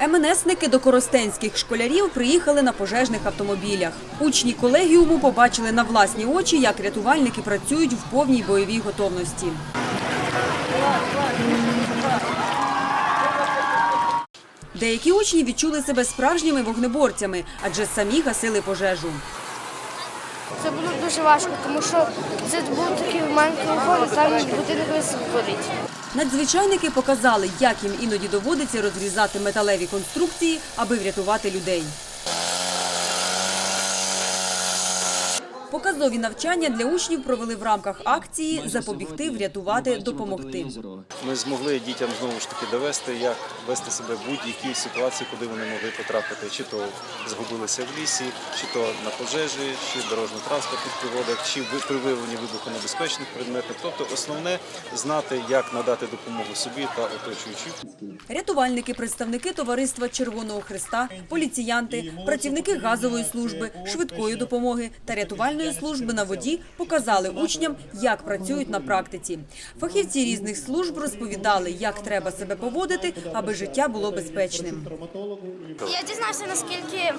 МНСники до коростенських школярів приїхали на пожежних автомобілях. Учні колегіуму побачили на власні очі, як рятувальники працюють в повній бойовій готовності. Деякі учні відчули себе справжніми вогнеборцями, адже самі гасили пожежу. Це було дуже важко, тому що це був такий маленький вогонь, там будинок горить. Надзвичайники показали, як їм іноді доводиться розрізати металеві конструкції, аби врятувати людей. Показові навчання для учнів провели в рамках акції Запобігти, врятувати, допомогти. Ми змогли дітям знову ж таки довести, як вести себе в будь-якій ситуації, куди вони могли потрапити, чи то згубилися в лісі, чи то на пожежі, чи дорожньо-транспортних пригодах, чи при виявленні вибухонебезпечних предметів. Тобто основне знати, як надати допомогу собі та оточуючим. Рятувальники, представники товариства Червоного Христа, поліціянти, працівники газової служби, швидкої допомоги та рятувальної служби на воді показали учням, як працюють на практиці. Фахівці різних служб розповідали, як треба себе поводити, аби життя було безпечним. Я дізнався, наскільки,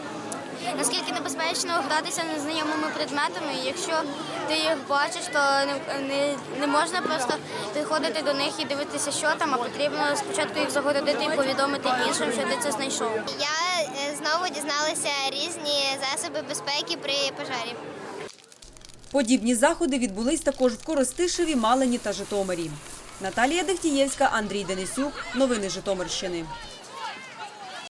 наскільки небезпечно гратися незнайомими предметами. І Якщо ти їх бачиш, то не, не, не можна просто підходити до них і дивитися, що там, а потрібно спочатку їх загородити і повідомити іншим, що ти це знайшов. Я е, знову дізналася різні засоби безпеки при пожежі. Подібні заходи відбулись також в Коростишеві, Малині та Житомирі. Наталія Дехтієвська, Андрій Денисюк. Новини Житомирщини.